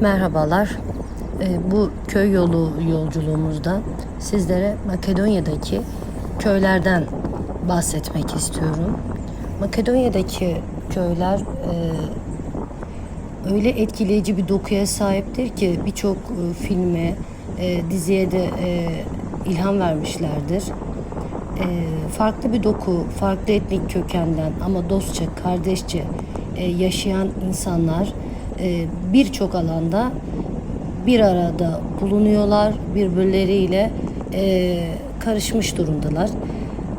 Merhabalar. Ee, Bu köy yolu yolculuğumuzda sizlere Makedonya'daki köylerden bahsetmek istiyorum. Makedonya'daki köyler e, öyle etkileyici bir dokuya sahiptir ki birçok e, filme, e, diziye de ilham vermişlerdir. Farklı bir doku, farklı etnik kökenden ama dostça, kardeşçe yaşayan insanlar birçok alanda bir arada bulunuyorlar, birbirleriyle e, karışmış durumdalar.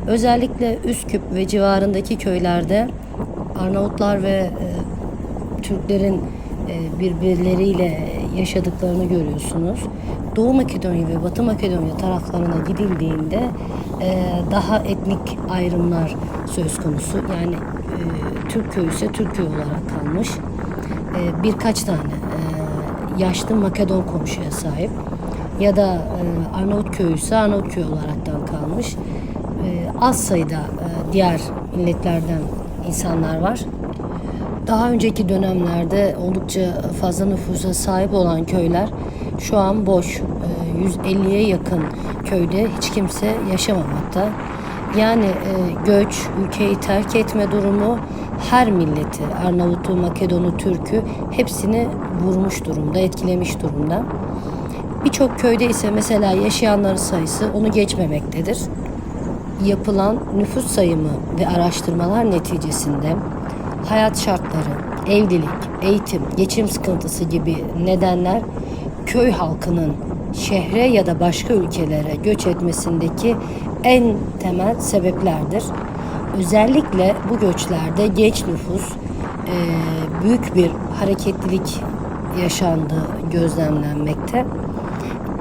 Özellikle Üsküp ve civarındaki köylerde Arnavutlar ve e, Türklerin e, birbirleriyle yaşadıklarını görüyorsunuz. Doğu Makedonya ve Batı Makedonya taraflarına gidildiğinde daha etnik ayrımlar söz konusu. Yani Türk köyü ise Türk köyü olarak kalmış. E, birkaç tane e, yaşlı Makedon komşuya sahip ya da e, Arnavut köyü ise Arnavut köyü olaraktan kalmış. E, az sayıda e, diğer milletlerden insanlar var. Daha önceki dönemlerde oldukça fazla nüfusa sahip olan köyler şu an boş. Ee, 150'ye yakın köyde hiç kimse yaşamamakta. Yani e, göç, ülkeyi terk etme durumu her milleti, Arnavut'u, Makedon'u, Türk'ü hepsini vurmuş durumda, etkilemiş durumda. Birçok köyde ise mesela yaşayanların sayısı onu geçmemektedir yapılan nüfus sayımı ve araştırmalar neticesinde hayat şartları, evlilik, eğitim, geçim sıkıntısı gibi nedenler köy halkının şehre ya da başka ülkelere göç etmesindeki en temel sebeplerdir. Özellikle bu göçlerde genç nüfus eee, büyük bir hareketlilik yaşandığı gözlemlenmekte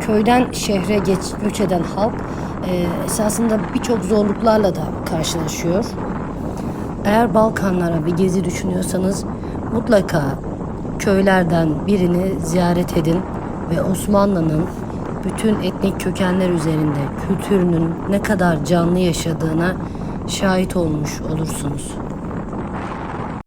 köyden şehre geç, göç eden halk e, esasında birçok zorluklarla da karşılaşıyor. Eğer Balkanlara bir gezi düşünüyorsanız mutlaka köylerden birini ziyaret edin ve Osmanlı'nın bütün etnik kökenler üzerinde kültürünün ne kadar canlı yaşadığına şahit olmuş olursunuz.